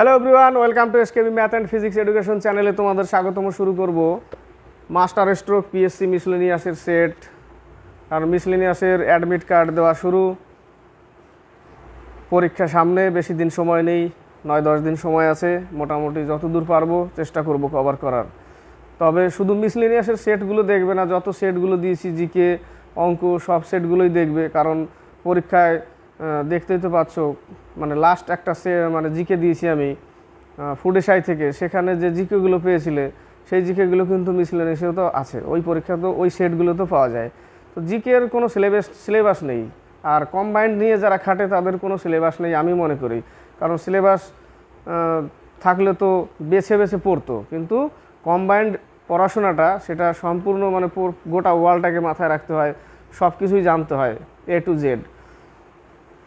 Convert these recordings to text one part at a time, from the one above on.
Hello everyone welcome to SKB math and physics education চ্যানেলে তোমাদের স্বাগতম শুরু করব। মাস্টার স্ট্রোক পিএসসি মিসলেনিয়াসের সেট আর মিসলেনিয়াসের অ্যাডমিট কার্ড দেওয়া শুরু। পরীক্ষা সামনে, বেশি দিন সময় নেই, নয় দশ দিন সময় আছে, মোটামুটি যতদূর পারব চেষ্টা করব কভার করার। তবে শুধু মিসলেনিয়াসের সেটগুলো দেখবে না, যত সেটগুলো দিয়েছি জিকে অঙ্ক, সব সেটগুলোই দেখবে, কারণ পরীক্ষায় দেখতেই তো পাচ্ছ মানে লাস্ট একটা সে মানে জিকে দিয়েছি আমি ফুডেশাই থেকে। সেখানে যে জিকেগুলো পেয়েছিলে, সেই জিকেগুলো কিন্তু মিসলেনিয়াসেও তো আছে। ওই পরীক্ষা তো, ওই সেটগুলো তো পাওয়া যায়। তো জিকের কোনো সিলেবাস সিলেবাস নেই। আর কম্বাইন্ড নিয়ে যারা খাটে, তাদের কোনো সিলেবাস নেই আমি মনে করি। কারণ সিলেবাস থাকলে তো বেছে বেছে পড়তো। কিন্তু কম্বাইন্ড পড়াশোনাটা, সেটা সম্পূর্ণ মানে গোটা ওয়ার্ল্ডটাকে মাথায় রাখতে হয় সব কিছুই জানতে হয় এ টু জেড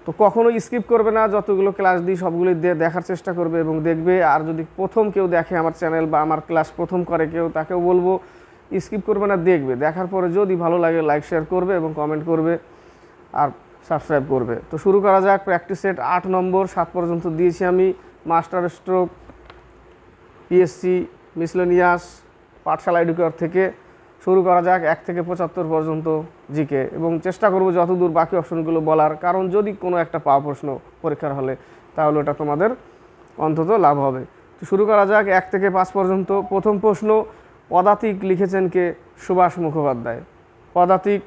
তো কখনো স্কিপ করবে না, যতগুলো ক্লাস দিই সবগুলি দে- দেখার চেষ্টা করবে এবং দেখবে আর যদি প্রথম কেউ দেখে আমার চ্যানেল বা আমার ক্লাস প্রথম করে কেউ, তাকেও বলব স্কিপ করবে না, দেখবে। দেখার পরে যদি ভালো লাগে লাইক শেয়ার করবে এবং কমেন্ট করবে আর সাবস্ক্রাইব করবে। তো শুরু করা যাক প্র্যাকটিস সেট আট নম্বর, সাত পর্যন্ত দিয়েছি আমি। মাস্টার স্ট্রোক পিএসসি মিসলেনিয়াস পাঠশালা এডুকেটর থেকে। শুরু করা যাক এক থেকে পঁচাত্তর পর্যন্ত জিকে। এবং চেষ্টা করব যতদূর বাকি অপশনগুলো বলার, কারণ যদি কোনো একটা পাওয়া প্রশ্ন পরীক্ষার হলে, তাহলে ওটা তোমাদের অন্তত লাভ হবে। তো শুরু করা যাক এক থেকে পাঁচ পর্যন্ত। প্রথম প্রশ্ন, পদাতিক লিখেছেন কে? সুভাষ মুখোপাধ্যায়। পদাতিক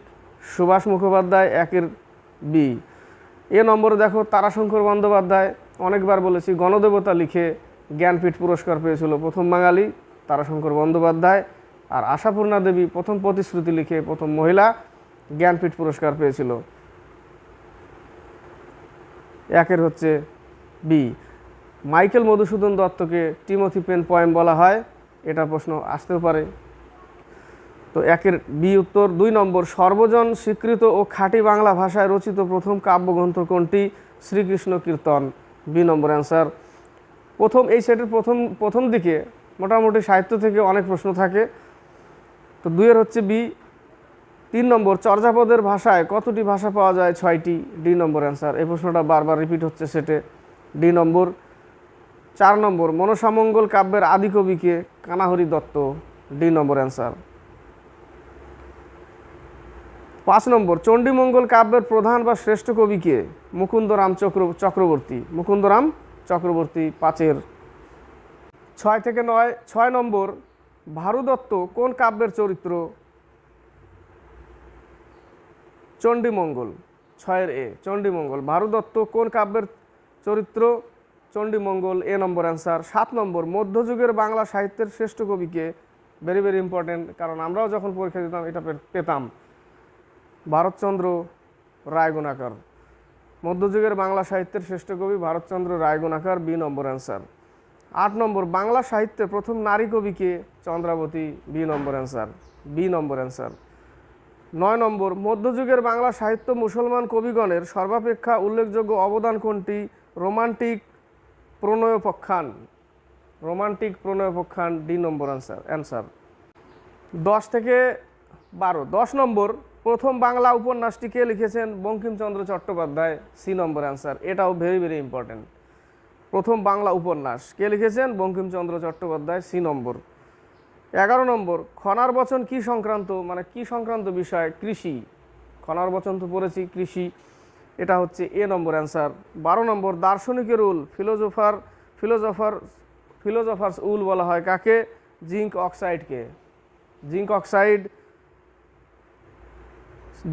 সুভাষ মুখোপাধ্যায় একের বি এ নম্বরে দেখো, তারাশঙ্কর বন্দ্যোপাধ্যায়, অনেকবার বলেছি গণদেবতা লিখে জ্ঞানপীঠ পুরস্কার পেয়েছিল প্রথম বাঙালি, তারাশঙ্কর বন্দ্যোপাধ্যায়। আর আশাপূর্ণা দেবী প্রথম প্রতিশ্রুতি লিখে প্রথম মহিলা জ্ঞানপীঠ পুরস্কার পেয়েছিল। একের হচ্ছে বি মাইকেল মধুসূদন দত্তকে টিমোথি পেন পয়েম বলা হয়, এটা প্রশ্ন আসতেও পারে। তো একের বি উত্তর, দুই নম্বর, সর্বজন স্বীকৃত ও খাঁটি বাংলা ভাষায় রচিত প্রথম কাব্যগ্রন্থ কোনটি? Shreekrishna Kirtan. B number answer. প্রথম, এই সেটের প্রথম প্রথম দিকে মোটামুটি সাহিত্য থেকে অনেক প্রশ্ন থাকে। তো দুইয়ের হচ্ছে বি, তিন নম্বর চর্যাপদের ভাষায় কতটি ভাষা পাওয়া যায়? ছয়টি, ডি নম্বর অ্যান্সার। এই প্রশ্নটা বারবার রিপিট হচ্ছে সেটে। D number. চার নম্বর, মনসামঙ্গল কাব্যের আদি কবিকে Kanahari Dutta. D number answer. পাঁচ নম্বর, চণ্ডীমঙ্গল কাব্যের প্রধান বা শ্রেষ্ঠ কবিকে মুকুন্দরাম চক্র, চক্রবর্তী। মুকুন্দরাম চক্রবর্তী পাঁচের। ছয় থেকে নয়, ছয় নম্বর ভারুদত্ত কোন কাব্যের চরিত্র? চণ্ডীমঙ্গল, ছয়ের এ, চণ্ডীমঙ্গল। ভারুদত্ত কোন কাব্যের চরিত্র? Chandimangal, A number answer. সাত নম্বর, মধ্যযুগের বাংলা সাহিত্যের শ্রেষ্ঠ কবিকে। ভেরি ভেরি ইম্পর্টেন্ট কারণ আমরাও যখন পরীক্ষা দিতাম, এটা পেতাম। ভারতচন্দ্র রায়গুণাকর। মধ্যযুগের বাংলা সাহিত্যের শ্রেষ্ঠ কবি Bharatchandra Raygunakar, B number answer. আট নম্বর, বাংলা সাহিত্যে প্রথম নারী কবিকে Chandrabati B number answer B number answer নয় নম্বর, মধ্যযুগের বাংলা সাহিত্য মুসলমান কবিগণের সর্বাপেক্ষা উল্লেখযোগ্য অবদান কোনটি? রোমান্টিক প্রণয়পক্ষান রোমান্টিক প্রণয়পক্ষান ডি নম্বর অ্যান্সার অ্যান্সার দশ থেকে বারো, দশ নম্বর, প্রথম বাংলা উপন্যাসটি কে লিখেছেন? Bankimchandra Chattopadhyay C number answer এটাও ভেরি ভেরি ইম্পর্টেন্ট প্রথম বাংলা উপন্যাস। কে লিখেছেন? Bankimchandra Chattopadhyay, C number. এগারো নম্বর, খনার বচন কি সংক্রান্ত? মানে কি সংক্রান্ত বিষয়? কৃষি। খনার বচন তো পড়েছি, কৃষি। এটা হচ্ছে এ নম্বর অ্যান্সার। বারো নম্বর, দার্শনিকের owl, philosopher, philosopher, philosophers wool বলা হয় কাকে? জিঙ্ক অক্সাইডকে। জিঙ্ক অক্সাইড,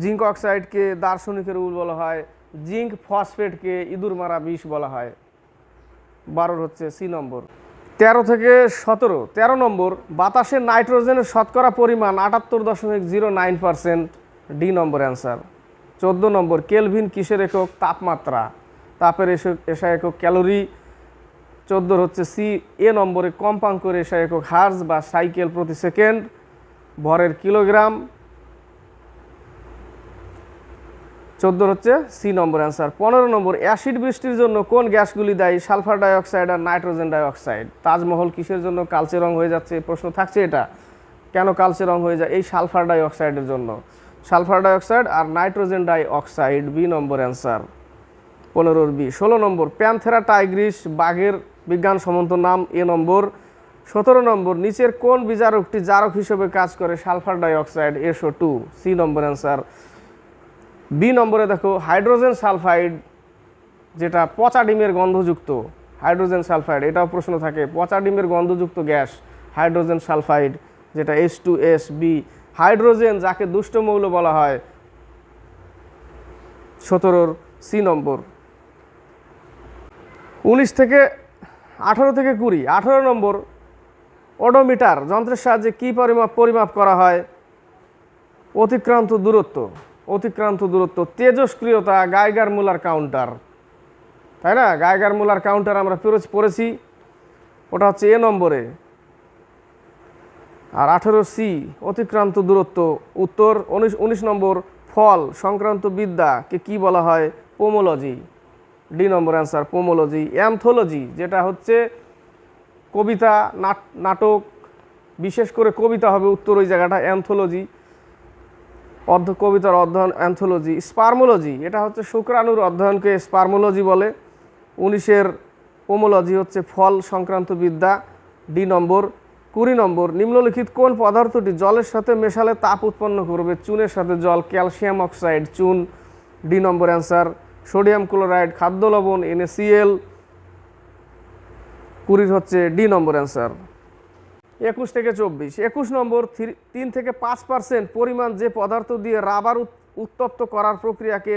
জিঙ্ক অক্সাইডকে দার্শনিকের উল বলা হয়। জিঙ্ক ফসফেটকে ইঁদুর মারা বিষ বলা হয়। বারোর হচ্ছে সি নম্বর। তেরো থেকে সতেরো, তেরো নম্বর, বাতাসে নাইট্রোজেনের শতকরা পরিমাণ আটাত্তর দশমিক zero nine percent, D number answer. চোদ্দ নম্বর, কেলভিন কিসের একক? তাপমাত্রা। তাপের এসে- এসা একক ক্যালোরি। চোদ্দোর হচ্ছে সি, এ নম্বরে কম্পাঙ্কের এসা একক হার্জ বা সাইকেল প্রতি সেকেন্ড। ভরের কিলোগ্রাম। চোদ্দোর হচ্ছে সি নম্বর অ্যান্সার পনেরো নম্বর অ্যাসিড বৃষ্টির জন্য কোন গ্যাসগুলি দায়ী? সালফার ডাইঅক্সাইড আর নাইট্রোজেন ডাইঅক্সাইড তাজমহল কিসের জন্য কালচে রং হয়ে যাচ্ছে? প্রশ্ন থাকছে এটা। কেন কালচে রং হয়ে যায়? এই সালফার ডাইঅক্সাইডের জন্য। সালফার ডাইঅক্সাইড আর nitrogen dioxide B number answer পনেরোর বি ষোলো নম্বর, প্যান্থেরা টাইগ্রিস, বাঘের বিজ্ঞান সম্মত নাম এ নম্বর। সতেরো নম্বর, নিচের কোন বিজারকটি জারক হিসেবে কাজ করে? Sulphur dioxide SO two C number answer B নম্বরে দেখো, হাইড্রোজেন সালফাইড, যেটা পচা ডিমের গন্ধযুক্ত, হাইড্রোজেন সালফাইড, এটাও প্রশ্ন থাকে, পচা ডিমের গন্ধযুক্ত গ্যাস, হাইড্রোজেন সালফাইড, যেটা S two S B hydrogen যাকে দুষ্ট মৌল বলা হয়, সতেরোর সি নম্বর। উনিশ থেকে আঠারো থেকে কুড়ি, আঠারো নম্বর ওডোমিটার যন্ত্রের সাহায্যে কী পরিমাপ পরিমাপ করা হয়? অতিক্রান্ত দূরত্ব। অতিক্রান্ত দূরত্ব, তেজস্ক্রিয়তা, গাইগার মূলার কাউন্টার তাই না? গাইগার মুলার কাউন্টার আমরা পড়েছি। ওটা হচ্ছে এ নম্বরে। আর আঠেরো সি অতিক্রান্ত দূরত্ব, উত্তর, উনিশ উনিশ নম্বর, ফল, সংক্রান্ত বিদ্যাকে কি বলা হয়? Pomology. D number answer pomology. Anthology যেটা হচ্ছে কবিতা, নাট- নাটক। বিশেষ করে কবিতা হবে উত্তর ওই জায়গাটা অ্যান্থোলজি অর্ধ কবিতার অধ্যয়ন অ্যান্থোলজি স্পার্মোলজি এটা হচ্ছে শুক্রাণুর অধ্যয়নকে স্পার্মোলজি বলে। উনিশের পোমোলজি হচ্ছে ফল সংক্রান্ত বিদ্যা ডি নম্বর, কুড়ি নম্বর। নিম্নলিখিত কোন পদার্থটি জলের সাথে মেশালে তাপ উৎপন্ন করবে? চুনের সাথে জল, ক্যালসিয়াম অক্সাইড, চুন। D number answer, sodium chloride, খাদ্য লবণ এনএসিএল কুড়ির হচ্ছে ডি নম্বর অ্যান্সার। একুশ থেকে চব্বিশ। একুশ নম্বর তিন থেকে পাঁচ পার্সেন্ট পরিমাণ যে পদার্থ দিয়ে রাবার উত্তপ্ত করার প্রক্রিয়াকে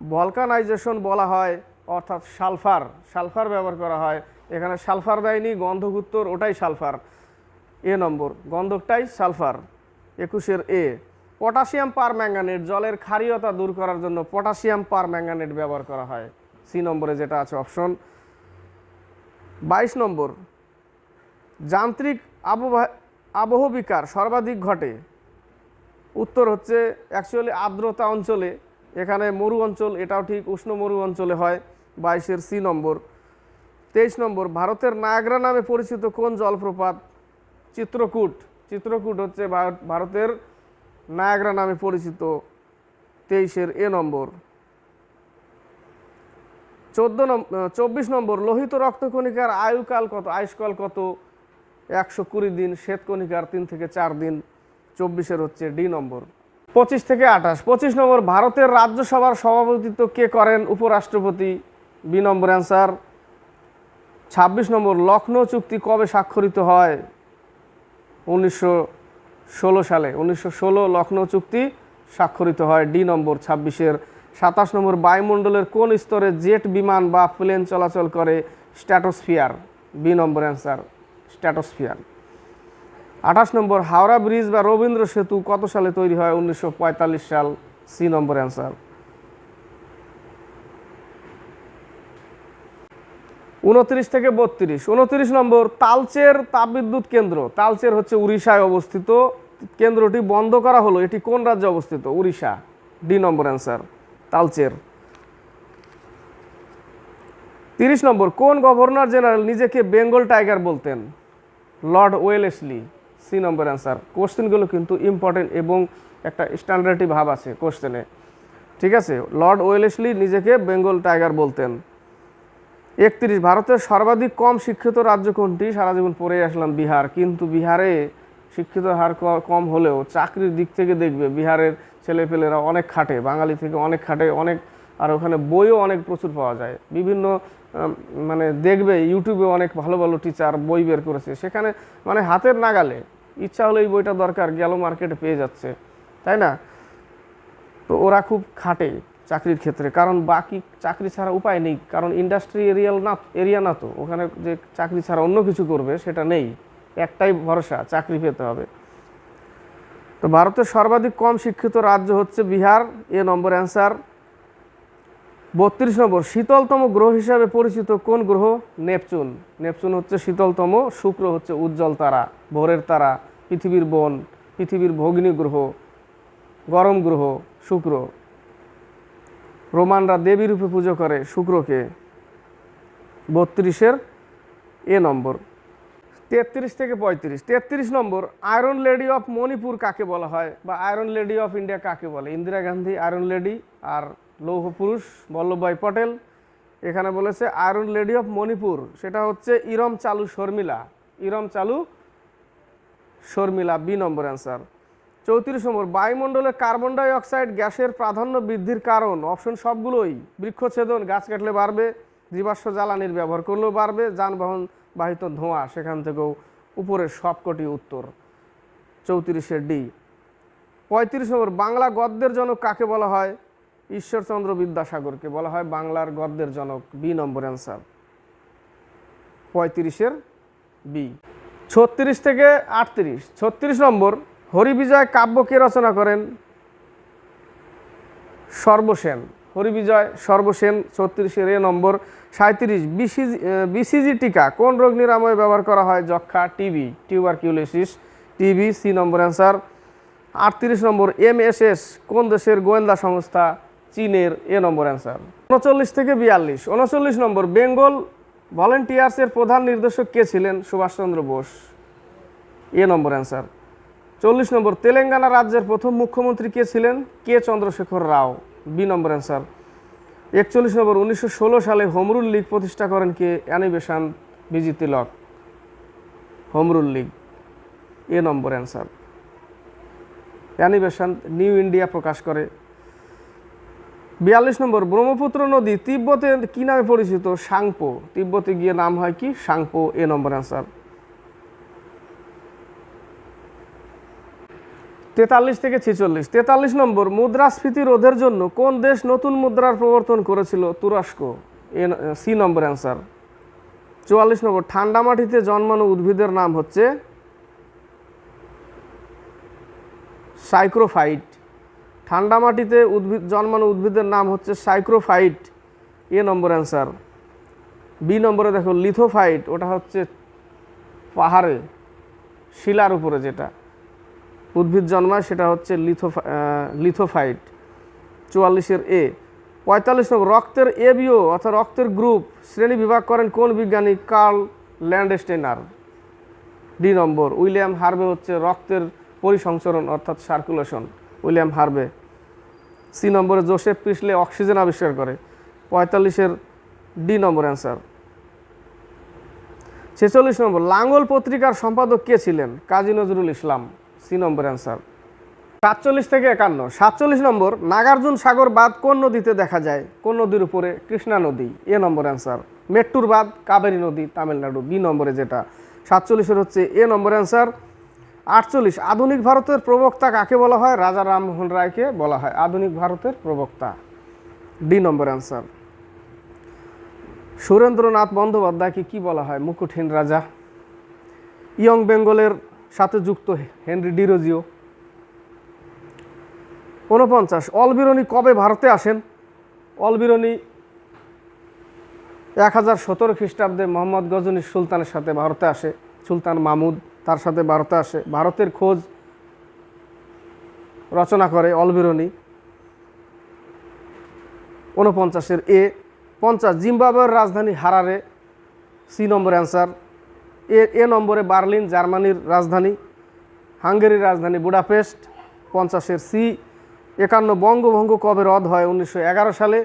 ভলকানাইজেশন বলা হয়, অর্থাৎ সালফার। সালফার ব্যবহার করা হয়। এখানে সালফার দেয়নি গন্ধকুত্তর ওটাই সালফার। এ নম্বর, গন্ধকটাই সালফার। একুশের এ, পটাশিয়াম পার ম্যাঙ্গানেট জলের ক্ষারীয়তা দূর করার জন্য পটাশিয়াম পার ম্যাঙ্গানেট ব্যবহার করা হয়। সি নম্বরে যেটা আছে অপশন। বাইশ নম্বর, যান্ত্রিক আবহাওয়া আবহবিকার সর্বাধিক ঘটে। উত্তর হচ্ছে অ্যাকচুয়ালি আর্দ্রতা অঞ্চলে। এখানে মরু অঞ্চল, এটাও ঠিক উষ্ণ মরু অঞ্চলে হয়, বাইশের সি নম্বর। তেইশ নম্বর, ভারতের নায়াগ্রা নামে পরিচিত কোন জলপ্রপাত? চিত্রকূট। চিত্রকূট হচ্ছে ভারতের নায়াগ্রা নামে পরিচিত তেইশের এ নম্বর। চোদ্দ নম্বর চব্বিশ নম্বর, লোহিত রক্তকণিকার আয়ুকাল কত? আয়ুষ্কাল কত? একশো কুড়ি দিন শ্বেতকণিকার তিন থেকে চার দিন, চব্বিশের হচ্ছে ডি নম্বর। পঁচিশ থেকে আঠাশ। পঁচিশ নম্বর, ভারতের রাজ্যসভার সভাপতিত্ব কে করেন উপরাষ্ট্রপতি? B number answer. ছাব্বিশ নম্বর, লখনৌ চুক্তি কবে স্বাক্ষরিত হয়? উনিশশো ষোলো সালে। উনিশশো ষোলো, লখনৌ চুক্তি স্বাক্ষরিত হয় ডি নম্বর ছাব্বিশের। সাতাশ নম্বর, বায়ুমণ্ডলের কোন স্তরে জেট বিমান বা প্লেন চলাচল করে stratosphere? B number answer. Stratosphere. আঠাশ নম্বর, হাওড়া ব্রিজ বা রবীন্দ্র সেতু কত সালে তৈরি হয়? উনিশশো পঁয়তাল্লিশ সাল, সি নম্বর অ্যান্সার। উনত্রিশ থেকে বত্রিশ। উনত্রিশ নম্বর, তালচের তাপবিদ্যুৎ কেন্দ্র। তালচের হচ্ছে উড়িষ্যায় অবস্থিত। কেন্দ্রটি বন্ধ করা হলো। এটি কোন রাজ্যে অবস্থিত? Orissa. D number answer. Talcher. তিরিশ নম্বর, কোন গভর্নর জেনারেল নিজেকে বেঙ্গল টাইগার বলতেন? Lord Wellesley. C number answer. কোশ্চেনগুলো কিন্তু ইম্পর্টেন্ট এবং একটা স্ট্যান্ডার্ডি ভাব আছে কোশ্চেনে। ঠিক আছে, লর্ড ওয়েলেসলি নিজেকে বেঙ্গল টাইগার বলতেন। একত্রিশ, ভারতের সর্বাধিক কম শিক্ষিত রাজ্য কোনটি? সারা জীবন পড়ে আসলাম বিহার, কিন্তু বিহারে শিক্ষিত হার কম হলেও চাকরির দিক থেকে দেখবে বিহারের ছেলেপেলেরা অনেক খাটে, বাঙালি থেকে অনেক খাটে, অনেক, আর ওখানে বইও অনেক প্রচুর পাওয়া যায়। বিভিন্ন মানে দেখবে ইউটিউবে অনেক ভালো ভালো টিচার বই বের করেছে। সেখানে মানে হাতের নাগালে ইচ্ছা হলে এই বইটা দরকার, গেল মার্কেটে পেয়ে যাচ্ছে, তাই না? তো ওরা খুব খাটে চাকরির ক্ষেত্রে, কারণ বাকি চাকরি ছাড়া উপায় নেই, কারণ ইন্ডাস্ট্রি এরিয়াল না এরিয়া না তো, ওখানে যে চাকরি ছাড়া অন্য কিছু করবে সেটা নেই, একটাই ভরসা, চাকরি পেতে হবে। তো ভারতের সর্বাধিক কম শিক্ষিত রাজ্য হচ্ছে বিহার, এ নম্বর অ্যান্সার বত্রিশ নম্বর, শীতলতম গ্রহ হিসাবে পরিচিত কোন গ্রহ? নেপচুন। নেপচুন হচ্ছে শীতলতম, শুক্র হচ্ছে উজ্জ্বল তারা, ভোরের তারা, পৃথিবীর বন, পৃথিবীর ভগ্নী গ্রহ, গরম গ্রহ, শুক্র। রোমানরা দেবী রূপে পুজো করে শুক্রকে। বত্রিশের এ নম্বর, তেত্রিশ থেকে পঁয়ত্রিশ। তেত্রিশ নম্বর, আয়রন লেডি অফ মণিপুর কাকে বলা হয়? বা আয়রন লেডি অফ ইন্ডিয়া কাকে বলে? ইন্দিরা গান্ধী, আয়রন লেডি আর লৌহ পুরুষ বল্লভভাই পটেল। এখানে বলেছে আয়রন লেডি অফ মণিপুর সেটা হচ্ছে ইরম চালু শর্মিলা। ইরম চালু শর্মিলা, বি নম্বর অ্যান্সার চৌত্রিশ নম্বর, বায়ুমণ্ডলে কার্বন ডাই অক্সাইড গ্যাসের প্রাধান্য বৃদ্ধির কারণ। অপশন সবগুলোই। বৃক্ষছেদন গাছ কাটলে বাড়বে, জীবাশ্ম জ্বালানির ব্যবহার করলেও বাড়বে, যানবাহন বাহিত ধোঁয়া, সেখান থেকেও উপরের সবকটি উত্তর। চৌত্রিশের ডি। পঁয়ত্রিশ নম্বর, বাংলা গদ্যের জনক কাকে বলা হয়? ঈশ্বরচন্দ্র বিদ্যাসাগরকে বলা হয় বাংলার গদ্যের জনক, বি নম্বর অ্যান্সার। পঁয়ত্রিশের বি। ছত্রিশ থেকে আটত্রিশ। ছত্রিশ নম্বর, হরিবিজয় কাব্য কে রচনা করেন? সর্বসেন। হরিবিজয়, সর্বসেন, ছত্রিশের এ নম্বর। সাঁত্রিশ বিসিজি বিসিজি টিকা। কোন রোগ নিরাময়ে ব্যবহার করা হয়? যক্ষা TB. Tuberculosis. TB, C number answer. আটত্রিশ নম্বর, এমএসএস, কোন দেশের গোয়েন্দা সংস্থা? চীনের এ নম্বর অ্যান্সার উনচল্লিশ থেকে বিয়াল্লিশ। উনচল্লিশ নম্বর, বেঙ্গল ভলেন্টিয়ার্সের প্রধান নির্দেশক কে ছিলেন? Subhashchandra Bose. A number answer চল্লিশ নম্বর, তেলেঙ্গানা রাজ্যের প্রথম মুখ্যমন্ত্রী কে ছিলেন? K Chandrashekar Rao. B number answer একচল্লিশ নম্বর, উনিশশো ষোলো সালে হোমরুল লীগ প্রতিষ্ঠা করেন কে? Annie Besant BG Tilak. Home rule league. A number answer Annie Besant New India প্রকাশ করে। বিয়াল্লিশ নম্বর, ব্রহ্মপুত্র নদী তিব্বতে কি নামে পরিচিত? সাংপো। তিব্বতে গিয়ে নাম হয় কি? সাংপো, এ নম্বর অ্যান্সার তেতাল্লিশ থেকে ছেচল্লিশ। তেতাল্লিশ নম্বর, মুদ্রাস্ফীতি রোধের জন্য কোন দেশ নতুন মুদ্রার প্রবর্তন করেছিল? তুরস্ক, এ সি নম্বর অ্যান্সার চুয়াল্লিশ নম্বর, ঠান্ডা মাটিতে জন্মানো উদ্ভিদের নাম হচ্ছে সাইক্রোফাইট। ঠান্ডা মাটিতে উদ্ভিদ, জন্মানো উদ্ভিদের নাম হচ্ছে সাইক্রোফাইট। এ নম্বর অ্যান্সার। বি নম্বরে দেখো, লিথোফাইট, ওটা হচ্ছে পাহাড়ে, শিলার উপরে যেটা। উদ্ভিদ জন্মায় সেটা হচ্ছে লিথো লিথোফাইট। চুয়াল্লিশের এ। পঁয়তাল্লিশ নম্বর, রক্তের এবিও অর্থাৎ রক্তের গ্রুপ, শ্রেণি বিভাগ করেন কোন বিজ্ঞানী? Karl Landsteiner. D number, William Harvey হচ্ছে রক্তের পরিসংচরণ অর্থাৎ সার্কুলেশন। উইলিয়াম হার্বে সি নম্বরে জোসেফ পিসলে অক্সিজেন আবিষ্কার করে। পঁয়তাল্লিশের ডি নম্বর অ্যান্সার। ছেচল্লিশ নম্বর, লাঙ্গল পত্রিকার সম্পাদক কে ছিলেন? Kazi Nazrul Islam, C number answer. সাতচল্লিশ থেকে একান্ন। সাতচল্লিশ নম্বর, নাগার্জুন সাগর বাঁধ কোন নদীতে দেখা যায়? কোন নদীর উপরে? কৃষ্ণা নদী, এ নম্বর অ্যান্সার। মেট্টুর বাঁধ, কাবেরী নদী, তামিলনাড়ু, বি নম্বরে যেটা। সাতচল্লিশের হচ্ছে এ নম্বর অ্যান্সার। আটচল্লিশ, আধুনিক ভারতের প্রবক্তা কাকে বলা হয়? রাজা রামমোহন রায়কে বলা হয় আধুনিক ভারতের প্রবক্তা। ডি নম্বর অ্যান্সার সুরেন্দ্রনাথ বন্দ্যোপাধ্যায়কে কি বলা হয়? মুকুটহীন রাজা। ইয়ং বেঙ্গলের সাথে যুক্ত হেনরি ডিরোজিও ঊনপঞ্চাশ অলবিরনি কবে ভারতে আসেন? অলবিরনি এক হাজার সতেরো খ্রিস্টাব্দে মোহাম্মদ গজনী সুলতানের সাথে ভারতে আসে সুলতান মামুদ তার সাথে ভারতে আসে। ভারতের খোঁজ রচনা করে অলবিরনি। ঊনপঞ্চাশের এ পঞ্চাশ। জিম্বাবুয়ের রাজধানী Harare C number answer. A A নম্বরে বার্লিন, জার্মানির রাজধানী। হাঙ্গেরির রাজধানী বুডাপেস্ট। পঞ্চাশের সি, একান্ন বঙ্গভঙ্গ কবে রদ হয় উনিশশো এগারো সালে?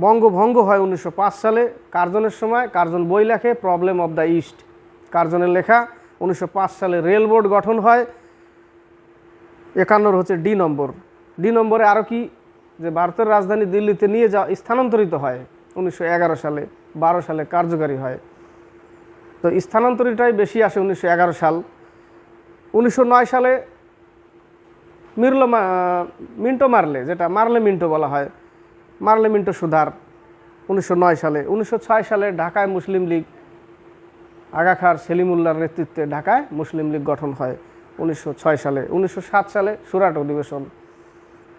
বঙ্গভঙ্গ হয় উনিশশো পাঁচ সালে। কার্জনের সময় কার্জন বই লেখে, প্রবলেম অব দ্য ইস্ট। কার্জনের লেখা উনিশশো পাঁচ সালে রেল বোর্ড গঠন হয়। একান্নর হচ্ছে ডি নম্বর। ডি নম্বরে আরও কি? যে ভারতের রাজধানী দিল্লিতে নিয়ে যাওয়া, স্থানান্তরিত হয়। উনিশশো এগারো সালে, বারো সালে কার্যকারী হয়। তো স্থানান্তরিতটাই বেশি আসে উনিশশো এগারো সাল। উনিশশো নয় সালে মিরলো মিন্টো মারলে, যেটা মারলে মিন্টো বলা হয়। মারলে মিন্টো সুধার। উনিশশো নয় সালে। উনিশশো ছয় সালে ঢাকায় মুসলিম লীগ আগা খার সেলিমুল্লাহর নেতৃত্বে ঢাকায় মুসলিম লীগ গঠন হয় উনিশশো ছয় সালে। উনিশশো সাত সালে সুরাট অধিবেশন।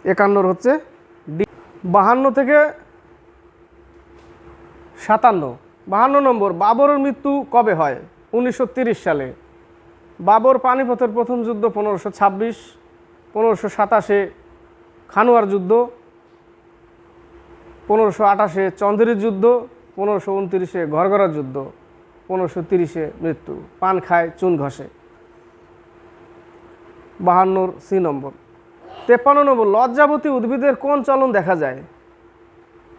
একান্নর হচ্ছে ডি বাহান্ন থেকে সাতান্ন। বাহান্ন নম্বর, বাবরের মৃত্যু কবে হয়? উনিশশো সালে। বাবর পানিপথের প্রথম যুদ্ধ পনেরোশো ছাব্বিশ, পনেরোশো সাতাশে খানুয়ার যুদ্ধ, পনেরোশো আঠাশে চন্দ্রের যুদ্ধ, পনেরোশো উনত্রিশে ঘরঘরার যুদ্ধ। পনেরোশো তিরিশে মৃত্যু। পান খায়, চুন ঘষে। বাহান্নর সি নম্বর। তেপ্পান্ন নম্বর, লজ্জাবতী উদ্ভিদের কোন চলন দেখা যায়?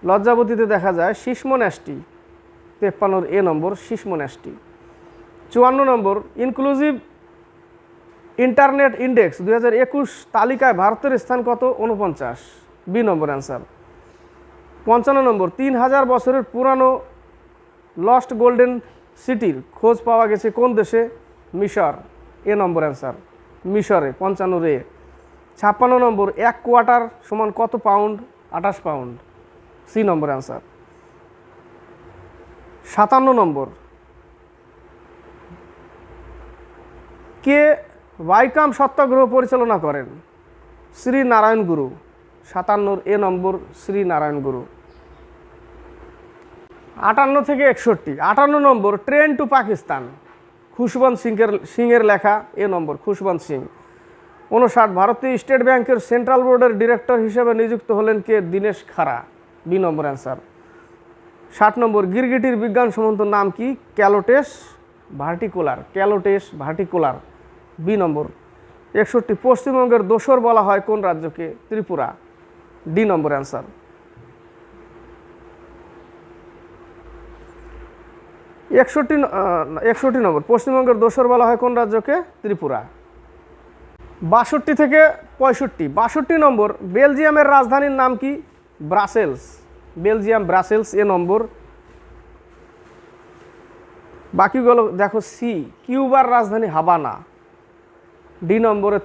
লজ্জাবতীতে দেখা যায় শিশ্মন্যাষ্টি তেপ্পান্নর এ নম্বর শিশ্মন্যাষ্টি চুয়ান্ন নম্বর ইনক্লুসিভ ইন্টারনেট ইন্ডেক্স দুই হাজার একুশ তালিকায় ভারতের স্থান কত? উনপঞ্চাশ বি নম্বর অ্যান্সার পঞ্চান্ন নম্বর, তিন হাজার বছরের পুরানো লস্ট গোল্ডেন সিটির খোঁজ পাওয়া গেছে কোন দেশে? মিশর। A number answer. মিশরে পঞ্চান্ন রে ছাপ্পান্ন নম্বর, এক কোয়ার্টার সমান কত পাউন্ড? আঠাশ পাউন্ড। সি নম্বর অ্যান্সার। সাতান্ন নম্বর। কে ওয়াইকাম সত্যাগ্রহ পরিচালনা করেন? শ্রী নারায়ণ গুরু। সাতান্নর এ নম্বর, শ্রী নারায়ণ গুরু। আটান্ন থেকে একষট্টি। আটান্ন নম্বর ট্রেন টু পাকিস্তান খুশবন্ত সিংয়ের সিংয়ের লেখা, এ নম্বর, খুশবন্ত সিং। উনষাট, ভারতীয় স্টেট ব্যাংকের সেন্ট্রাল বোর্ডের ডিরেক্টর হিসেবে নিযুক্ত হলেন কে? দীনেশ খাড়া। বি নম্বর অ্যান্সার। ষাট নম্বর, গিরগিটির বিজ্ঞান সম্বন্ধ নাম কি? ক্যালোটেস ভার্টিকুলার। ক্যালোটেস ভার্টিকুলার। বি নম্বর। একষট্টি, পশ্চিমবঙ্গের দোসর বলা হয় কোন রাজ্যকে? ত্রিপুরা। ডি নম্বর অ্যান্সার। একষট্টি একষট্টি নম্বর। পশ্চিমবঙ্গের দোসর বলা হয় কোন রাজ্যকে? ত্রিপুরা। বাষট্টি থেকে পঁয়ষট্টি। বাষট্টি নম্বর, বেলজিয়ামের রাজধানীর নাম কি? ব্রাসেলস। বেলজিয়াম, ব্রাসেলস, এ নম্বর। বাকিগুলো দেখো সি কিউবার রাজধানী হাবানা ডি নম্বরে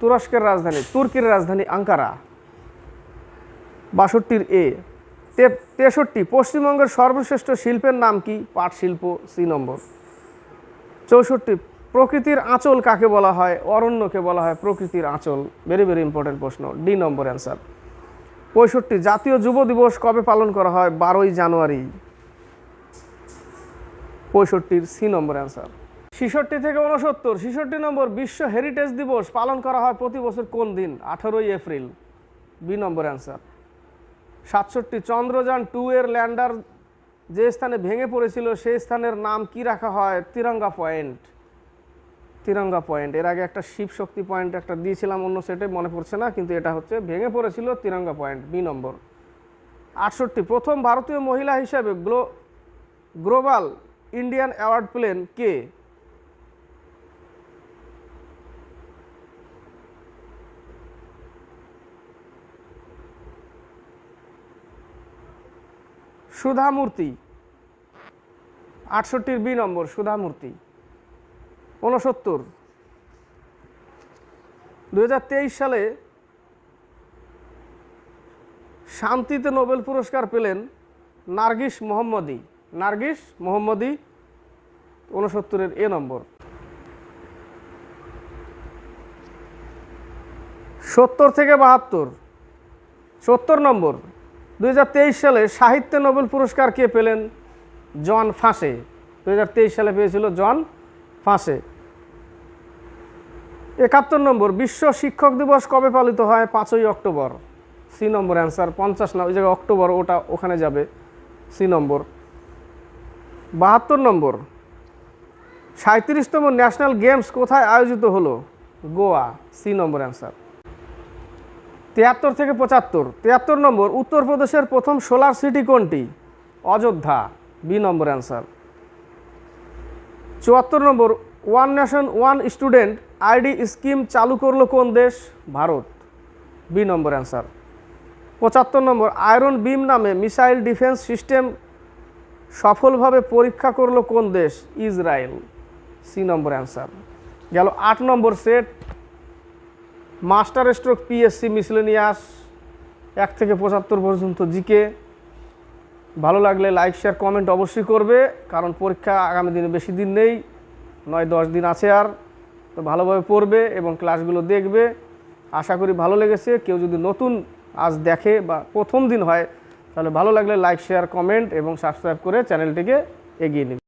তুরস্কের রাজধানী, তুর্কির রাজধানী আঙ্কারা। বাষট্টির এ তেষট্টি, পশ্চিমবঙ্গের সর্বশ্রেষ্ঠ শিল্পের নাম কি? পাট শিল্প সি নম্বর। চৌষট্টি, প্রকৃতির আঁচল কাকে বলা হয়? অরণ্যকে বলা হয় প্রকৃতির আঁচল। ভেরি ভেরি ইম্পর্টেন্ট প্রশ্ন। ডি নম্বর অ্যান্সার পঁয়ষট্টি, জাতীয় যুব দিবস কবে পালন করা হয়? বারোই জানুয়ারি। পঁয়ষট্টির সি নম্বর অ্যান্সার ছেষট্টি থেকে উনসত্তর ছেষট্টি নম্বর, বিশ্ব হেরিটেজ দিবস পালন করা হয় প্রতি বছর কোন দিন? আঠারোই এপ্রিল। বি নম্বর অ্যান্সার সাতষট্টি চন্দ্রযান টু এর ল্যান্ডার যে স্থানে ভেঙে পড়েছিল, সেই স্থানের নাম কি রাখা হয়? তিরঙ্গা পয়েন্ট। তিরঙ্গা পয়েন্ট। এর আগে একটা শিব শক্তি পয়েন্ট একটা দিয়েছিলাম অন্য সেটে মনে পড়ছে না, কিন্তু এটা হচ্ছে ভেঙে পড়েছিল তিরঙ্গা পয়েন্ট, বি নম্বর। আটষট্টি, প্রথম ভারতীয় মহিলা হিসাবে গ্লো গ্লোবাল ইন্ডিয়ান অ্যাওয়ার্ড পেলেন কে? সুধামূর্তি। আটষট্টির বি নম্বর, সুধামূর্তি। ঊনসত্তর। দু সালে শান্তিতে নোবেল পুরস্কার পেলেন নার্গিস মোহাম্মদী। নার্গিস মোহাম্মদী, ঊনসত্তরের এ নম্বর। সত্তর থেকে বাহাত্তর। সত্তর নম্বর। দু হাজার তেইশ সালে সাহিত্যে নোবেল পুরস্কার কে পেলেন? জন ফাঁসে। দু হাজার তেইশ সালে পেয়েছিল জন ফাঁসে। একাত্তর নম্বর, বিশ্ব শিক্ষক দিবস কবে পালিত হয়? পাঁচই অক্টোবর। সি নম্বর অ্যান্সার, পঞ্চাশ না, ওই জায়গায় অক্টোবর, ওটা ওখানে যাবে। সি নম্বর। বাহাত্তর নম্বর সাঁত্রিশতম ন্যাশনাল গেমস কোথায় আয়োজিত হলো? গোয়া। সি নম্বর অ্যান্সার। তিয়াত্তর থেকে পঁচাত্তর। তিয়াত্তর নম্বর, উত্তরপ্রদেশের প্রথম সোলার সিটি কোনটি? অযোধ্যা, বি নম্বর অ্যান্সার। চুয়াত্তর নম্বর, one nation, one student ID scheme চালু করল কোন দেশ? ভারত, বি নম্বর অ্যান্সার। পঁচাত্তর নম্বর, আয়রন বিম নামে মিসাইল ডিফেন্স সিস্টেম সফলভাবে পরীক্ষা করল কোন দেশ? ইসরায়েল, সি নম্বর অ্যান্সার। গেল আট নম্বর set master stroke PSC miscellaneous এক থেকে পঁচাত্তর পর্যন্ত জিকে ভালো লাগলে লাইক শেয়ার কমেন্ট অবশ্যই করবে, কারণ পরীক্ষা আগামী দিনে বেশি দিন নেই, নয়, দশ দিন আছে আর। তো ভালোভাবে পড়বে এবং ক্লাসগুলো দেখবে। আশা করি ভালো লেগেছে। কেউ যদি নতুন আজ দেখে বা প্রথম দিন হয়, তাহলে ভালো লাগলে লাইক শেয়ার কমেন্ট এবং সাবস্ক্রাইব করে চ্যানেলটিকে এগিয়ে নিন